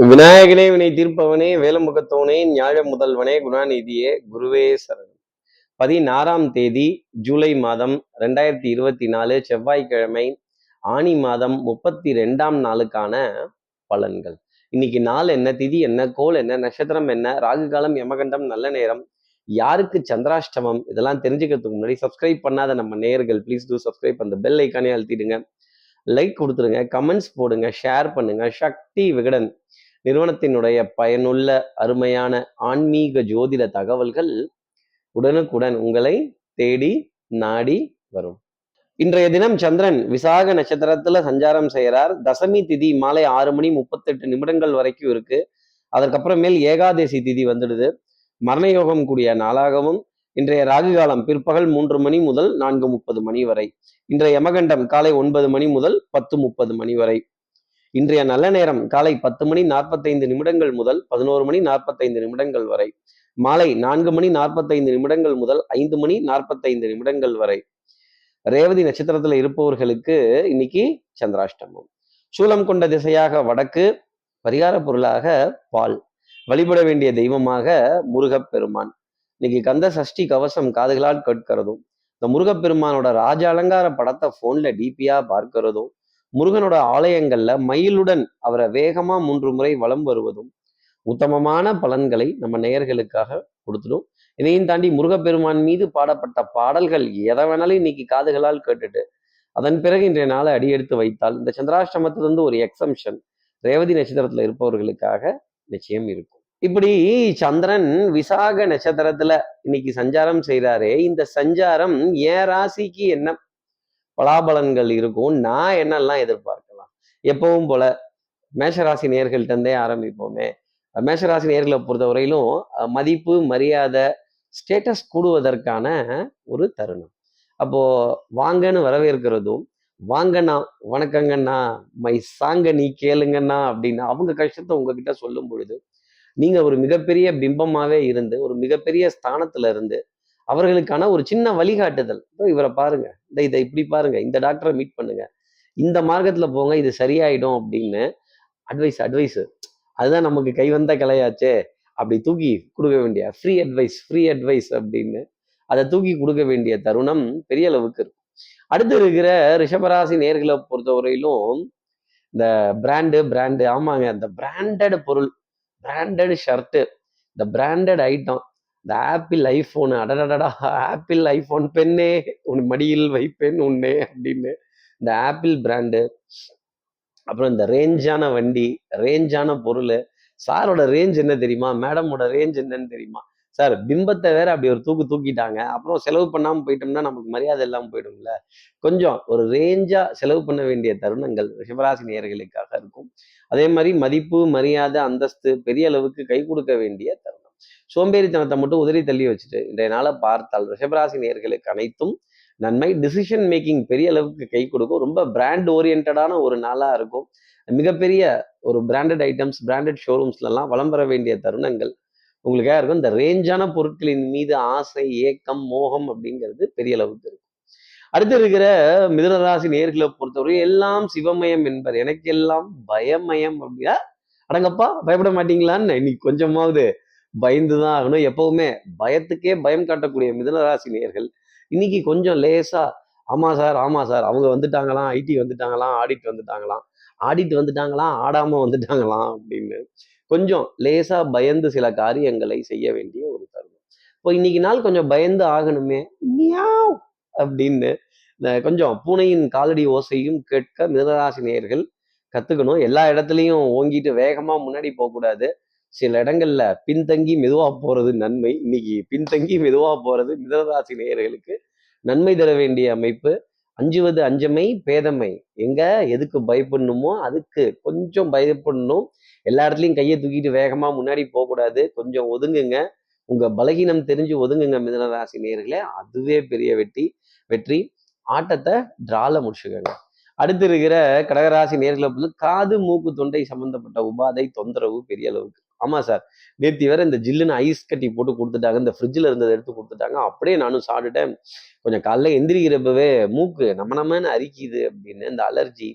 விநாயகனே வினை தீர்ப்பவனே வேலமுகத்தவனே ஞாழ முதல்வனே குணாநிதியே குருவே சரணம். பதினாறாம் தேதி ஜூலை மாதம் ரெண்டாயிரத்தி இருபத்தி நாலு செவ்வாய்க்கிழமை ஆனி மாதம் முப்பத்தி ரெண்டாம் நாளுக்கான பலன்கள். இன்னைக்கு நாள் என்ன திதி என்ன கோல் என்ன நட்சத்திரம் என்ன ராகு காலம் யமகண்டம் நல்ல நேரம் யாருக்கு சந்திராஷ்டமம் இதெல்லாம் தெரிஞ்சுக்கிறதுக்கு முன்னாடி சப்ஸ்கிரைப் பண்ணாத நம்ம நேர்கள் ப்ளீஸ் டூ சப்ஸ்கிரைப் அந்த பெல் ஐக்கானே அழுத்திடுங்க. லைக் கொடுத்துருங்க கமெண்ட்ஸ் போடுங்க ஷேர் பண்ணுங்க. சக்தி விகடன். நிறுவனத்தினுடைய பயனுள்ள அருமையான ஆன்மீக ஜோதிட தகவல்கள் உடனுக்குடன் உங்களை தேடி நாடி வரும். இன்றைய தினம் சந்திரன் விசாக நட்சத்திரத்துல சஞ்சாரம் செய்கிறார். தசமி திதி மாலை ஆறு மணி முப்பத்தெட்டு நிமிடங்கள் வரைக்கும் இருக்கு. அதற்கப்புறமேல் ஏகாதசி திதி வந்துடுது. மரணயோகம் கூடிய நாளாகவும் இன்றைய ராகு காலம் பிற்பகல் மூன்று மணி முதல் நான்கு முப்பது மணி வரை இன்றைய யமகண்டம் காலை ஒன்பது மணி முதல் பத்து முப்பது மணி வரை இன்றைய நல்ல நேரம் காலை பத்து மணி நாற்பத்தைந்து நிமிடங்கள் முதல் பதினோரு மணி நாற்பத்தைந்து நிமிடங்கள் வரை மாலை நான்கு மணி நாற்பத்தைந்து நிமிடங்கள் முதல் ஐந்து மணி நாற்பத்தைந்து நிமிடங்கள் வரை. ரேவதி நட்சத்திரத்துல இருப்பவர்களுக்கு இன்னைக்கு சந்திராஷ்டமம். சூலம் கொண்ட திசையாக வடக்கு பரிகார பொருளாக பால். வழிபட வேண்டிய தெய்வமாக முருகப்பெருமான். இன்னைக்கு கந்த சஷ்டி கவசம் காதுகளால் கேட்கிறதும் இந்த முருகப்பெருமானோட ராஜ அலங்கார படத்தை போன்ல டிபியா பார்க்கிறதும் முருகனோட ஆலயங்கள்ல மயிலுடன் அவரை வேகமா மூன்று முறை வலம் வருவதும் உத்தமமான பலன்களை நம்ம நேயர்களுக்காக கொடுத்துடும். இதையும் தாண்டி முருகப்பெருமான் மீது பாடப்பட்ட பாடல்கள் எதை வேணாலும் இன்னைக்கு காதுகளால் கேட்டுட்டு அதன் பிறகு இன்றைய நாளை அடியெடுத்து வைத்தால் இந்த சந்திராஷ்டமத்திலிருந்து ஒரு எக்ஸம்ஷன் ரேவதி நட்சத்திரத்துல இருப்பவர்களுக்காக நிச்சயம் இருக்கும். இப்படி சந்திரன் விசாக நட்சத்திரத்துல இன்னைக்கு சஞ்சாரம் செய்கிறாரே இந்த சஞ்சாரம் என் ராசிக்கு என்ன பலாபலன்கள் இருக்கும். நான் என்னெல்லாம் எதிர்பார்க்கலாம்? எப்பவும் போல மேஷராசி நேர்கள்ட்டே இருந்தே ஆரம்பிப்போமே. மேஷராசி நேர்களை பொறுத்தவரையிலும் மதிப்பு மரியாதை ஸ்டேட்டஸ் கூடுவதற்கான ஒரு தருணம். அப்போ வாங்கன்னு வரவேற்கிறதும் வாங்கண்ணா வணக்கங்கண்ணா மை சாங்க நீ கேளுங்கண்ணா அப்படின்னு அவங்க கஷ்டத்தை உங்ககிட்ட சொல்லும் பொழுது நீங்க ஒரு மிகப்பெரிய பிம்பமாவே இருந்து ஒரு மிகப்பெரிய ஸ்தானத்துல இருந்து அவர்களுக்கான ஒரு சின்ன வழிகாட்டுதல். இவரை பாருங்க. இந்த இதை இப்படி பாருங்க. இந்த டாக்டரை மீட் பண்ணுங்க. இந்த மார்க்கத்துல போங்க. இது சரியாயிடும் அப்படின்னு அட்வைஸ் அட்வைஸ் அதுதான் நமக்கு கை வந்த கலையாச்சே. அப்படி தூக்கி கொடுக்க வேண்டிய ஃப்ரீ அட்வைஸ் ஃப்ரீ அட்வைஸ் அப்படின்னு அதை தூக்கி கொடுக்க வேண்டிய தருணம் பெரிய அளவுக்கு இருக்கும். அடுத்து இருக்கிற ரிஷபராசி நேர்களை பொறுத்தவரையிலும் இந்த பிராண்டு பிராண்டு ஆமாங்க. இந்த பிராண்டட் பொருள் பிராண்டட் ஷர்ட்டு இந்த பிராண்டட் ஐட்டம் இந்த ஆப்பிள் ஐஃபோனு அடடடடா ஆப்பிள் ஐஃபோன் பெண்ணே உன் மடியில் வைப்பேன் உன்னே அப்படின்னு இந்த ஆப்பிள் பிராண்டு. அப்புறம் இந்த ரேஞ்சான வண்டி ரேஞ்சான பொருள். சாரோட ரேஞ்ச் என்ன தெரியுமா? மேடமோட ரேஞ்ச் என்னன்னு தெரியுமா? சார் பிம்பத்தை வேற அப்படி ஒரு தூக்கு தூக்கிட்டாங்க. அப்புறம் செலவு பண்ணாமல் போயிட்டோம்னா நமக்கு மரியாதை இல்லாமல் போயிடும்ல. கொஞ்சம் ஒரு ரேஞ்சாக செலவு பண்ண வேண்டிய தருணங்கள் ரிஷபராசி நேர்களுக்காக இருக்கும். அதே மாதிரி மதிப்பு மரியாதை அந்தஸ்து பெரிய அளவுக்கு கை கொடுக்க வேண்டிய தருணம். சோம்பேறித்தனத்தை மட்டும் உதறி தள்ளி வச்சுட்டு இன்றைய நாளை பார்த்தால் ரிஷபராசி நேர்களுக்கு அனைத்தும் நன்மை. டிசிஷன் மேக்கிங் பெரிய அளவுக்கு கை கொடுக்கும். ரொம்ப பிராண்ட் ஓரியன்டான ஒரு நாளா இருக்கும். மிகப்பெரிய ஒரு பிராண்டட் ஐட்டம்ஸ் பிராண்டட் ஷோரூம்ஸ்லாம் வளம் பெற வேண்டிய தருணங்கள் உங்களுக்காக இருக்கும். இந்த ரேஞ்சான பொருட்களின் மீது ஆசை ஏக்கம் மோகம் அப்படிங்கிறது பெரிய அளவுக்கு இருக்கும். அடுத்து இருக்கிற மிதுனராசி நேர்களை பொறுத்தவரை எல்லாம் சிவமயம் என்பர். எனக்கு எல்லாம் பயமயம் அப்படின்னா அடங்கப்பா பயப்பட மாட்டீங்களான்னு இன்னைக்கு கொஞ்சமாவது பயந்துதான் ஆகணும். எப்பவுமே பயத்துக்கே பயம் காட்டக்கூடிய மிதனராசி நேர்கள் இன்னைக்கு கொஞ்சம் லேசா ஆமா சார் ஆமா சார் அவங்க வந்துட்டாங்களாம் ஐடி வந்துட்டாங்களாம் ஆடிட் வந்துட்டாங்களாம் ஆடிட் வந்துட்டாங்களாம் ஆடாம வந்துட்டாங்களாம் அப்படின்னு கொஞ்சம் லேசா பயந்து சில காரியங்களை செய்ய வேண்டிய ஒரு தருணம். இப்போ இன்னைக்கு நாள் கொஞ்சம் பயந்து ஆகணுமே மியாவ் அப்படின்னு இந்த கொஞ்சம் பூனையின் காலடி ஓசையும் கேட்க மிதனராசி நேயர்கள் கத்துக்கணும். எல்லா இடத்துலையும் ஓங்கிட்டு வேகமா முன்னாடி போகக்கூடாது. சில இடங்கள்ல பின்தங்கி மெதுவா போறது நன்மை. இன்னைக்கு பின்தங்கி மெதுவா போறது மிதனராசி நேயர்களுக்கு நன்மை தர வேண்டிய அமைப்பு. அஞ்சுவது அஞ்சமை பேதமை. எங்க எதுக்கு பயப்படணுமோ அதுக்கு கொஞ்சம் பயப்படணும். எல்லா இடத்துலையும் கையை தூக்கிட்டு வேகமா முன்னாடி போகக்கூடாது. கொஞ்சம் ஒதுங்குங்க. உங்க பலகீனம் தெரிஞ்சு ஒதுங்குங்க மிதனராசி நேர்களே அதுவே பெரிய வெற்றி. வெற்றி. ஆட்டத்தை டிரால முடிச்சுக்கோங்க. அடுத்து இருக்கிற கடகராசி நேர்களை காது மூக்கு தொண்டை சம்பந்தப்பட்ட உபாதை தொந்தரவு பெரிய அளவுக்கு. ஆமாம் சார். நேற்று வேற இந்த ஜில்லுன்னு ஐஸ் கட்டி போட்டு கொடுத்துட்டாங்க. இந்த ஃப்ரிட்ஜில் இருந்ததை எடுத்து கொடுத்துட்டாங்க. அப்படியே நானும் சாப்பிட்டுட்டேன். கொஞ்சம் காலைல எந்திரிக்கிறப்பவே மூக்கு நம்ம நம்மன்னு அரிக்குது அப்படின்னு இந்த அலர்ஜி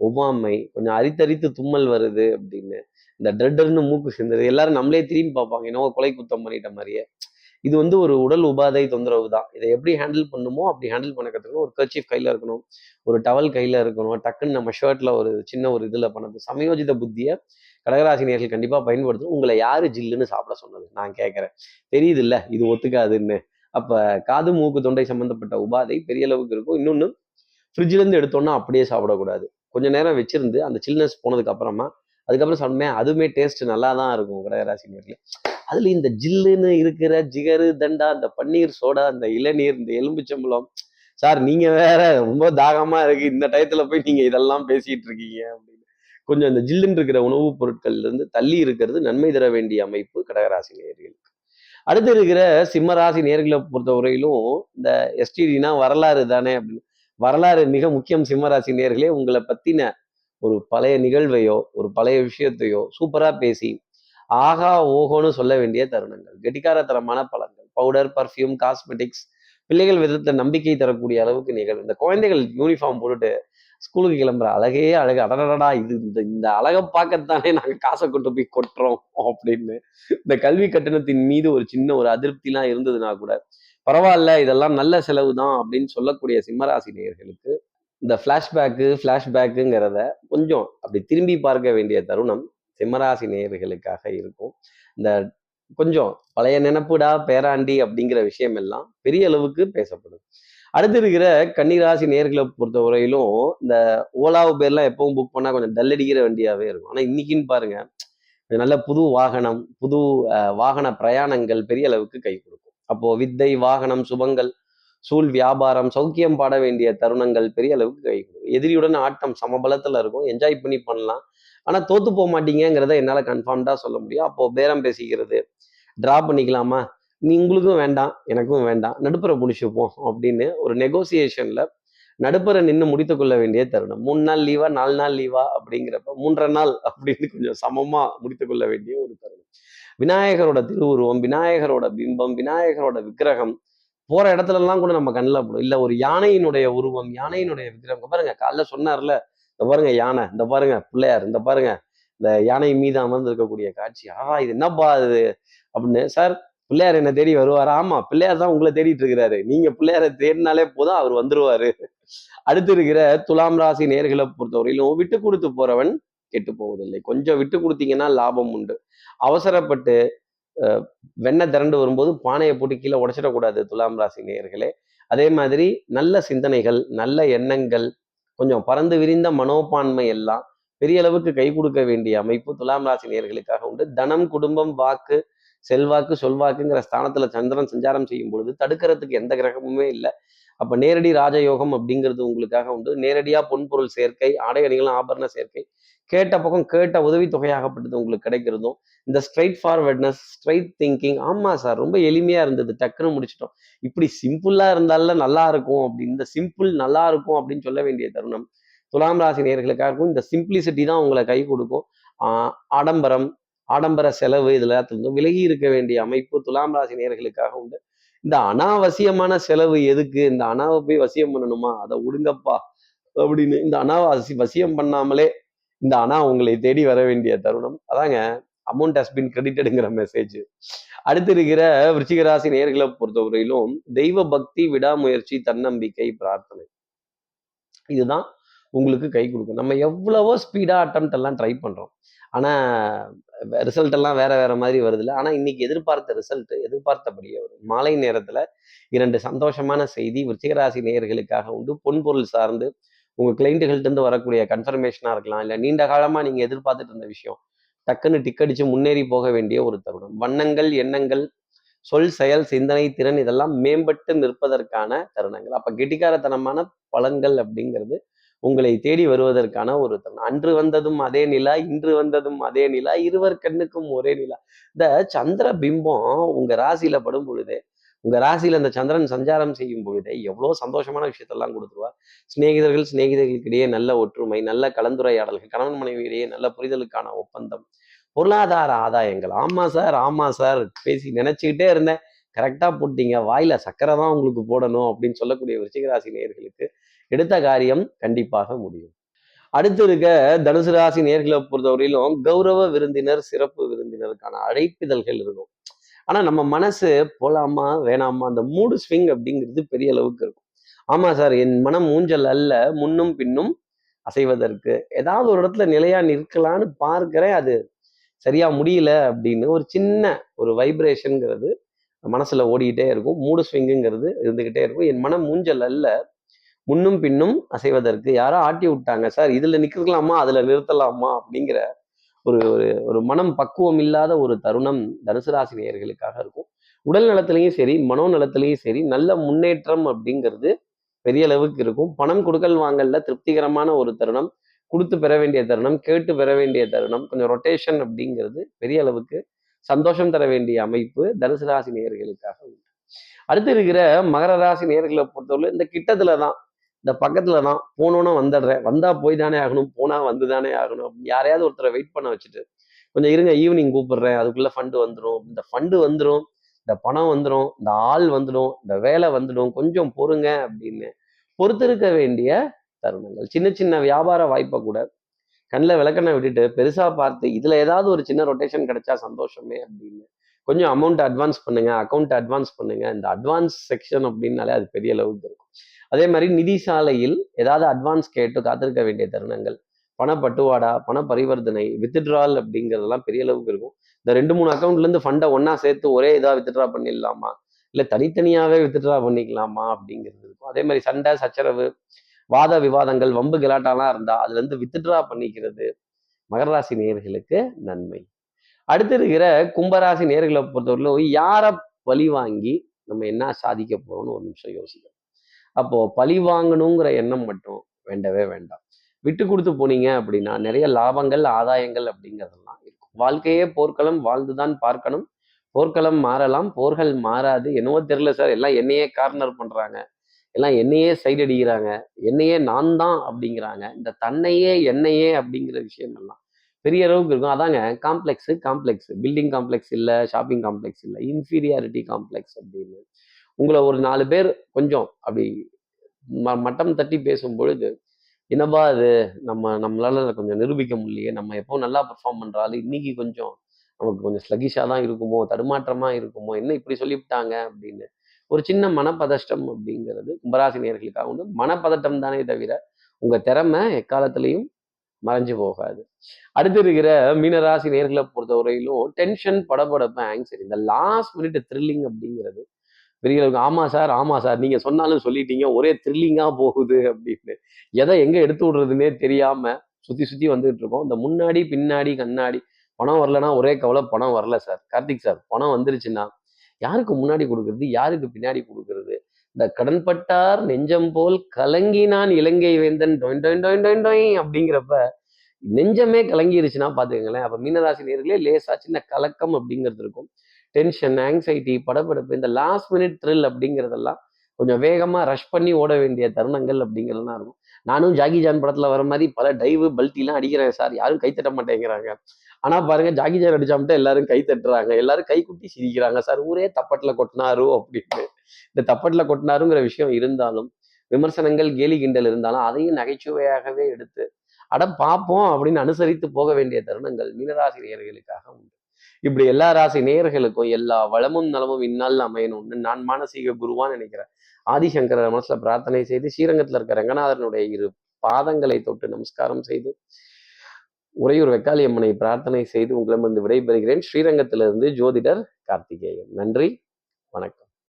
ஒவ்வாமை கொஞ்சம் அரித்தரித்து தும்மல் வருது அப்படின்னு இந்த ட்ரெட்டர்னு மூக்கு சிந்துறது எல்லாரும் நம்மளே திரும்பி பார்ப்பாங்க. என்னவோ கொலை குத்தம் பண்ணிட்ட மாதிரியே. இது வந்து ஒரு உடல் உபாதை தொந்தரவு தான். இதை எப்படி ஹேண்டில் பண்ணுமோ அப்படி ஹேண்டில் பண்ண கற்றுக்கணும் ஒரு கர்ச்சீஃப் கையில் இருக்கணும் ஒரு டவல் கையில் இருக்கணும் டக்குன்னு நம்ம ஷர்ட்டில் ஒரு சின்ன ஒரு இதில் பண்ணது. சமயோஜித புத்தியை கடகராசினியர்கள் கண்டிப்பாக பயன்படுத்தணும். உங்களை யார் ஜில்லுன்னு சாப்பிட சொன்னது? நான் கேட்குறேன். தெரியுது இல்லை இது ஒத்துக்காதுன்னு. அப்போ காது மூக்கு தொண்டை சம்மந்தப்பட்ட உபாதை பெரிய அளவுக்கு இருக்கும். இன்னொன்று ஃப்ரிட்ஜ்லேருந்து எடுத்தோன்னா அப்படியே சாப்பிடக்கூடாது. கொஞ்ச நேரம் வச்சிருந்து அந்த சில்னஸ் போனதுக்கு அப்புறமா அதுக்கப்புறம் சொன்னேன் அதுவுமே டேஸ்ட் நல்லா தான் இருக்கும் கடகராசினியர்களே. அதுல இந்த ஜில்லுன்னு இருக்கிற ஜிகரு தண்டா இந்த பன்னீர் சோடா இந்த இளநீர் இந்த எலும்புச்சம்பளம் சார் நீங்க வேற ரொம்ப தாகமா இருக்கு. இந்த டயத்துல போய் நீங்க இதெல்லாம் பேசிட்டு இருக்கீங்க அப்படின்னு. கொஞ்சம் இந்த ஜில்லுன்னு இருக்கிற உணவுப் பொருட்கள்ல இருந்து தள்ளி இருக்கிறது நன்மை தர வேண்டிய அமைப்பு கடகராசி நேர்களுக்கு அடுத்து இருக்கிற சிம்மராசி நேர்களை நேர்களை பொறுத்தவரையிலும் இந்த எஸ்டிடினா வரலாறு தானே அப்படின்னு. வரலாறு மிக முக்கியம் சிம்மராசி நேர்களே. உங்களை பத்தின ஒரு பழைய நிகழ்வையோ ஒரு பழைய விஷயத்தையோ சூப்பரா பேசி ஆகா ஓஹோன்னு சொல்ல வேண்டிய தருணங்கள். கெட்டிக்காரத்தனமான பலன்கள். பவுடர் பர்ஃப்யூம் காஸ்மெட்டிக்ஸ் பிள்ளைகள் விதத்துல நம்பிக்கை தரக்கூடிய அளவுக்கு நிகழ்வு இந்த குழந்தைகள் யூனிஃபார்ம் போட்டுட்டு ஸ்கூலுக்கு கிளம்புற அழகே அழகு. அடடடா இது இந்த இந்த அழகை பார்க்கத்தானே நாங்கள் காசை கொண்டு போய் கொட்டுறோம் அப்படின்னு. இந்த கல்வி கட்டணத்தின் மீது ஒரு சின்ன ஒரு அதிருப்திலாம் இருந்ததுன்னா கூட பரவாயில்ல இதெல்லாம் நல்ல செலவு தான் அப்படின்னு சொல்லக்கூடிய சிம்மராசி நேயர்களுக்கு இந்த ஃப்ளாஷ்பேக்கு ஃப்ளாஷ்பேக்குங்கிறத கொஞ்சம் அப்படி திரும்பி பார்க்க வேண்டிய தருணம் சிம்மராசி நேயர்களுக்காக இருக்கும். இந்த கொஞ்சம் பழைய நினப்புடா பேராண்டி அப்படிங்கிற விஷயம் எல்லாம் பெரிய அளவுக்கு பேசப்படும். அடுத்து இருக்கிற கன்னிராசி நேர்களை பொறுத்த வரையிலும் இந்த ஓலா பேர்லாம் எப்பவும் புக் பண்ணால் கொஞ்சம் டல்லடிக்கிற வண்டியாகவே இருக்கும். ஆனால் இன்னைக்குன்னு பாருங்க நல்ல புது வாகனம் புது வாகன பிரயாணங்கள் பெரிய அளவுக்கு கை கொடுக்கும். அப்போ வித்தை வாகனம் சுபங்கள் சூழ் வியாபாரம் சௌக்கியம் பாட வேண்டிய தருணங்கள் பெரிய அளவுக்கு கை கொடுக்கும். எதிரியுடன் ஆட்டம் சமபலத்தில் இருக்கும். என்ஜாய் பண்ணி பண்ணலாம். ஆனால் தோத்து போக மாட்டீங்கிறத என்னால் கன்ஃபார்ம்டாக சொல்ல முடியும். அப்போ பேரம் பேசிக்கிறது ட்ரா பண்ணிக்கலாமா? நீ உங்களுக்கும் வேண்டாம் எனக்கும் வேண்டாம் நடுப்புற முடிச்சுப்போம் அப்படின்னு ஒரு நெகோசியேஷனில் நடுப்புற நின்று முடித்து கொள்ள வேண்டிய தருணம். மூணு நாள் லீவா நாலு நாள் லீவா அப்படிங்கிறப்ப மூன்றரை நாள் அப்படின்னு கொஞ்சம் சமமாக முடித்து கொள்ள வேண்டிய ஒரு தருணம். விநாயகரோட திருவுருவம் விநாயகரோட பிம்பம் விநாயகரோட விக்கிரகம் போற இடத்துல எல்லாம் கூட நம்ம கண்ணில் படும். இல்ல ஒரு யானையினுடைய உருவம் யானையினுடைய விக்கிரகம். பாருங்க காலைல சொன்னார்ல இந்த பாருங்க யானை இந்த பாருங்க பிள்ளையார் இந்த பாருங்க இந்த யானை மீது அமர்ந்து இருக்கக்கூடிய காட்சி. ஆஹா இது என்னப்பா இது? அப்படின்னு சார் பிள்ளையார் என்ன தேடி வருவார்? ஆமா பிள்ளையார் தான் உங்களை தேடிட்டு இருக்கிறாரு. நீங்க பிள்ளையாரை தேடினாலே போதும் அவர் வந்துருவாரு. அடுத்து இருக்கிற துலாம் ராசி நேர்களை பொறுத்தவரையிலும் விட்டு கொடுத்து போறவன் கெட்டு போவதில்லை. கொஞ்சம் விட்டு கொடுத்தீங்கன்னா லாபம் உண்டு. அவசரப்பட்டு வெண்ணெய் திரண்டு வரும்போது பானையை போட்டு கீழே உடைச்சிடக்கூடாது துலாம் ராசி நேர்களே அதே மாதிரி நல்ல சிந்தனைகள் நல்ல எண்ணங்கள் கொஞ்சம் பறந்து விரிந்த மனோபான்மை எல்லாம் பெரிய அளவுக்கு கை கொடுக்க வேண்டிய அமைப்பு துலாம் ராசி நேர்களுக்காக உண்டு. தனம் குடும்பம் வாக்கு செல்வாக்கு சொல்வாக்குங்கிற ஸ்தானத்துல சந்திரன் சஞ்சாரம் செய்யும் பொழுது தடுக்கிறதுக்கு எந்த கிரகமுமே இல்லை. அப்ப நேரடி ராஜயோகம் அப்படிங்கிறது உங்களுக்காக உண்டு. நேரடியா பொன்பொருள் சேர்க்கை ஆடை அணிகளும் ஆபரண சேர்க்கை கேட்ட பக்கம் கேட்ட உதவி தொகையாகப்பட்டது உங்களுக்கு கிடைக்கிறதும் இந்த ஸ்ட்ரைட் ஃபார்வர்ட்னஸ் ஸ்ட்ரைட் திங்கிங் ஆமா சார் ரொம்ப எளிமையா இருந்தது. டக்குன்னு முடிச்சிட்டோம். இப்படி சிம்பிளா இருந்தால நல்லா இருக்கும் அப்படி இந்த சிம்பிள் நல்லா இருக்கும் அப்படின்னு சொல்ல வேண்டிய தருணம் துலாம் ராசி நேர்களுக்காக இந்த சிம்பிளிசிட்டி தான் உங்களை கை கொடுக்கும். ஆடம்பரம் ஆடம்பர செலவு இதெல்லாம் விலகி இருக்க வேண்டிய அமைப்பு துலாம் ராசி நேர்களுக்காக உண்டு. இந்த அனாவசியமான செலவு எதுக்கு? இந்த அனாவை போய் வசியம் பண்ணணுமா? அதை விடுங்கப்பா அப்படின்னு. இந்த அனாவை வசியம் பண்ணாமலே இந்த அணா உங்களை தேடி வர வேண்டிய தருணம். அதாங்க அமௌண்ட் ஹஸ் பின் கிரெடிட்டடுங்கிற மெசேஜ் அடுத்து இருக்கிற விருச்சிகராசி நேர்களை பொறுத்தவரையிலும் தெய்வ பக்தி விடாமுயற்சி தன்னம்பிக்கை பிரார்த்தனை. இதுதான் உங்களுக்கு கை கொடுக்கும். நம்ம எவ்வளவோ ஸ்பீடா அட்டம் எல்லாம் ட்ரை பண்றோம். ஆனா ரிசல்ட் எல்லாம் வேற வேற மாதிரி வருதுல்ல. ஆனா இன்னைக்கு எதிர்பார்த்த ரிசல்ட் எதிர்பார்த்தபடியே வரும். மாலை நேரத்துல இரண்டு சந்தோஷமான செய்தி விருச்சிகராசி நேயர்களுக்காக உண்டு. பொன்பொருள் சார்ந்து உங்க கிளைண்ட்டுகள்ட்ட இருந்து வரக்கூடிய கன்ஃபர்மேஷனா இருக்கலாம். இல்ல நீண்ட காலமா நீங்க எதிர்பார்த்துட்டு இருந்த விஷயம் டக்குன்னு டிக்கடிச்சு முன்னேறி போக வேண்டிய ஒரு தருணம். வண்ணங்கள் எண்ணங்கள் சொல் செயல் சிந்தனை திறன் இதெல்லாம் மேம்பட்டு நிற்பதற்கான தருணங்கள். அப்ப கெட்டிக்காரத்தனமான பலன்கள் அப்படிங்கிறது உங்களை தேடி வருவதற்கான ஒரு தருணம் அன்று வந்ததும் அதே நிலா இன்று வந்ததும் அதே நிலா இருவர் கண்ணுக்கும் ஒரே நிலா. இந்த சந்திர பிம்பம் உங்க ராசியில படும் பொழுது உங்க ராசியில அந்த சந்திரன் சஞ்சாரம் செய்யும் பொழுதே எவ்வளோ சந்தோஷமான விஷயத்தெல்லாம் கொடுத்துருவார். சிநேகிதர்கள் சிநேகிதர்களுக்கு இடையே நல்ல ஒற்றுமை நல்ல கலந்துரையாடல்கள் கணவன் மனைவி இடையே நல்ல புரிதலுக்கான ஒப்பந்தம். பொருளாதார ஆதாயங்கள். ஆமா சார் ஆமா சார் பேசி நினைச்சுக்கிட்டே இருந்தேன். கரெக்டா போட்டீங்க. வாயில சக்கரை தான் உங்களுக்கு போடணும் அப்படின்னு சொல்லக்கூடிய விருச்சிகராசி நேர்களுக்கு எடுத்த காரியம் கண்டிப்பாக முடியும். அடுத்து இருக்க தனுசு ராசி நேர்களை பொறுத்தவரையிலும் கௌரவ விருந்தினர் சிறப்பு விருந்தினருக்கான அழைப்பிதழ்கள் இருக்கும். ஆனா நம்ம மனசு போலாமா வேணாமா அந்த மூடு ஸ்விங் அப்படிங்கிறது பெரிய அளவுக்கு இருக்கும். ஆமா சார் என் மனம் ஊஞ்சல் அல்ல முன்னும் பின்னும் அசைவதற்கு. ஏதாவது ஒரு இடத்துல நிலையா நிற்கலான்னு பார்க்கிறேன் அது சரியா முடியல அப்படின்னு ஒரு சின்ன ஒரு வைப்ரேஷனுங்கிறது மனசுல ஓடிக்கிட்டே இருக்கும். மூடு ஸ்விங்குங்கிறது இருந்துகிட்டே இருக்கும். என் மனம் மூஞ்சல் அல்ல முன்னும் பின்னும் அசைவதற்கு. யாரோ ஆட்டி விட்டாங்க சார் இதுல நிற்கலாமா அதுல நிறுத்தலாமா? அப்படிங்கிற ஒரு ஒரு ஒரு மனம் பக்குவம் இல்லாத ஒரு தருணம் தனுசு ராசி நேயர்களுக்காக இருக்கும். உடல் நலத்திலையும் சரி மனோ நலத்திலையும் சரி நல்ல முன்னேற்றம் அப்படிங்கிறது பெரிய அளவுக்கு இருக்கும். பணம் கொடுக்கல் வாங்கல்ல திருப்திகரமான ஒரு தருணம் கொடுத்து பெற வேண்டிய தருணம் கேட்டு பெற வேண்டிய தருணம் கொஞ்சம் ரொட்டேஷன் அப்படிங்கிறது பெரிய அளவுக்கு சந்தோஷம் தர வேண்டிய அமைப்பு தனுசு ராசி நேயர்களுக்காக உண்டு. அடுத்து இருக்கிற மகர ராசி நேர்களை பொறுத்தவரை இந்த கிட்டத்துல தான் இந்த பக்கத்துல தான் போனோன்னா வந்துடுறேன். வந்தா போய் தானே ஆகணும். போனா வந்து தானே ஆகணும். யாரையாவது ஒருத்தரை வெயிட் பண்ண வச்சுட்டு கொஞ்சம் இருங்க ஈவினிங் கூப்பிடுறேன். அதுக்குள்ள ஃபண்டு வந்துடும் இந்த ஃபண்டு வந்துடும் இந்த பணம் வந்துடும் இந்த ஆள் வந்துடும். இந்த வேலை வந்துடும். கொஞ்சம் பொறுங்க அப்படின்னு பொறுத்திருக்க வேண்டிய தருணங்கள். சின்ன சின்ன வியாபார வாய்ப்பை கூட கண்ணில் விளக்கண்ணை விட்டுட்டு பெருசா பார்த்து இதுல ஏதாவது ஒரு சின்ன ரொட்டேஷன் கிடைச்சா சந்தோஷமே அப்படின்னு கொஞ்சம் அமௌண்ட் அட்வான்ஸ் பண்ணுங்க. அக்கௌண்ட் அட்வான்ஸ் பண்ணுங்க. இந்த அட்வான்ஸ் செக்ஷன் அப்படின்னாலே அது பெரிய அளவுக்கு இருக்கும். அதே மாதிரி நிதி சாலையில் ஏதாவது அட்வான்ஸ் கேட்டு காத்திருக்க வேண்டிய தருணங்கள் பணப்பட்டுவாடா பண பரிவர்த்தனை வித்ட்ரால் அப்படிங்கிறதெல்லாம் பெரிய அளவுக்கு இருக்கும். இந்த ரெண்டு மூணு அக்கௌண்ட்ல இருந்து ஃபண்டை ஒன்னா சேர்த்து ஒரே இதாக வித்ட்ரா பண்ணிடலாமா? இல்லை தனித்தனியாவே வித்ட்ரா பண்ணிக்கலாமா அப்படிங்கிறது இருக்கும். அதே மாதிரி சண்டை சச்சரவு வாத விவாதங்கள் வம்பு கிலாட்டாலாம் இருந்தா அதுல இருந்து வித்ட்ரா பண்ணிக்கிறது மகர ராசி நன்மை. அடுத்து இருக்கிற கும்பராசி நேர்களை பொறுத்தவரையிலும் யாரை பழி வாங்கி நம்ம என்ன சாதிக்க போறோம்னு ஒரு நிமிஷம் யோசிக்கணும் அப்போ பழி வாங்கணுங்கிற எண்ணம் மட்டும் வேண்டவே வேண்டாம். விட்டு கொடுத்து போனீங்க அப்படின்னா நிறைய லாபங்கள் ஆதாயங்கள் அப்படிங்கிறதெல்லாம் இருக்கும். வாழ்க்கையே போர்க்களம் வாழ்ந்துதான் பார்க்கணும். போர்க்களம் மாறலாம் போர்கள் மாறாது. என்னவோ தெரியல சார் எல்லாம் என்னையே கார்னர் பண்றாங்க. எல்லாம் என்னையே சைடு அடிக்கிறாங்க. என்னையே நான் தான் அப்படிங்கிறாங்க. இந்த தன்னையே என்னையே அப்படிங்கிற விஷயம் எல்லாம் பெரிய அளவுக்கு இருக்கும். அதாங்க காம்ப்ளெக்ஸ் காம்ப்ளெக்ஸ் பில்டிங் காம்ப்ளெக்ஸ் இல்லை ஷாப்பிங் காம்ப்ளெக்ஸ் இல்லை இன்ஃபீரியாரிட்டி காம்ப்ளெக்ஸ் அப்படின்னு. உங்களை ஒரு நாலு பேர் கொஞ்சம் அப்படி ம மட்டம் தட்டி பேசும் பொழுது என்னப்பா அது நம்ம நம்மளால கொஞ்சம் நிரூபிக்க முடியலையே. நம்ம எப்போ நல்லா பர்ஃபார்ம் பண்ணுறாலும் இன்னைக்கு கொஞ்சம் நமக்கு கொஞ்சம் ஸ்லகிஷாக தான் இருக்குமோ? தடுமாற்றமா இருக்குமோ? என்ன இப்படி சொல்லிவிட்டாங்க? அப்படின்னு. ஒரு சின்ன மனப்பதஷ்டம் அப்படிங்கிறது கும்பராசினியர்களுக்காக உண்டு. மனப்பதட்டம் தானே தவிர உங்கள் திறமை எக்காலத்திலையும் மறைஞ்சு போகாது. அடுத்து இருக்கிற மீனராசி நேர்களை பொறுத்தவரையிலும் டென்ஷன் படபடப்பு சரி இந்த லாஸ்ட் மினிட் த்ரில்லிங் அப்படிங்கிறது பெரிய அளவுக்கு சார் ஆமாம் சார் நீங்கள் சொன்னாலும் சொல்லிட்டீங்க ஒரே த்ரில்லிங்காக போகுது அப்படின்னு. எதை எங்கே எடுத்து விடுறதுன்னே தெரியாம சுற்றி சுற்றி வந்துட்டு இருக்கோம். இந்த முன்னாடி பின்னாடி கண்ணாடி பணம் வரலன்னா ஒரே கவலை பணம் வரல சார் கார்த்திக் சார் பணம் வந்துருச்சுன்னா யாருக்கு முன்னாடி கொடுக்கறது யாருக்கு பின்னாடி கொடுக்கறது? இந்த கடன்பட்டார் நெஞ்சம் போல் கலங்கினான் இலங்கை வேந்தன் டொயின் டொயின் டொயின் டொயின் டொயின் அப்படிங்கிறப்ப நெஞ்சமே கலங்கிருச்சுன்னா பார்த்துக்கங்களேன் அப்போ மீனராசி நேர்களே லேசா சின்ன கலக்கம் அப்படிங்கிறது இருக்கும். டென்ஷன் ஆங்ஸைட்டி படப்பிடிப்பு இந்த லாஸ்ட் மினிட் த்ரில் அப்படிங்கிறதெல்லாம் கொஞ்சம் வேகமா ரஷ் பண்ணி ஓட வேண்டிய தருணங்கள் அப்படிங்கிறதுலாம் இருக்கும். நானும் ஜாகி ஜான் படத்துல வர மாதிரி பல டைவு பல்ட்டிலாம் அடிக்கிறேன் சார் யாரும் கை தட்ட மாட்டேங்கிறாங்க. ஆனா பாருங்க ஜாகி ஜான் அடிச்சாமட்டு எல்லாரும் கை தட்டுறாங்க. எல்லாரும் கை குட்டி சிரிக்கிறாங்க. சார் ஊரே தப்பட்டுல கொட்டினாரு? அப்படின்னு. இந்த தப்பட்டுல கொட்டினாருங்கிற விஷயம் இருந்தாலும் விமர்சனங்கள் கேலி கிண்டல் இருந்தாலும் அதையும் நகைச்சுவையாகவே எடுத்து அட பார்ப்போம் அப்படின்னு அனுசரித்து போக வேண்டிய தருணங்கள் மீனராசிரியர்களுக்காக உண்டு. இப்படி எல்லா ராசி நேயர்களுக்கும் எல்லா வளமும் நலமும் இந்நாள் அமையணும்னு நான் மானசீக குருவான்னு நினைக்கிறேன். ஆதிசங்கர மனசுல பிரார்த்தனை செய்து ஸ்ரீரங்கத்துல இருக்க ரங்கநாதனுடைய இரு பாதங்களை தொட்டு நமஸ்காரம் செய்து உறையூர் வெக்காளியம்மனை பிரார்த்தனை செய்து உங்களிடமிருந்து விடைபெறுகிறேன். ஸ்ரீரங்கத்திலிருந்து ஜோதிடர் கார்த்திகேயன். நன்றி வணக்கம்.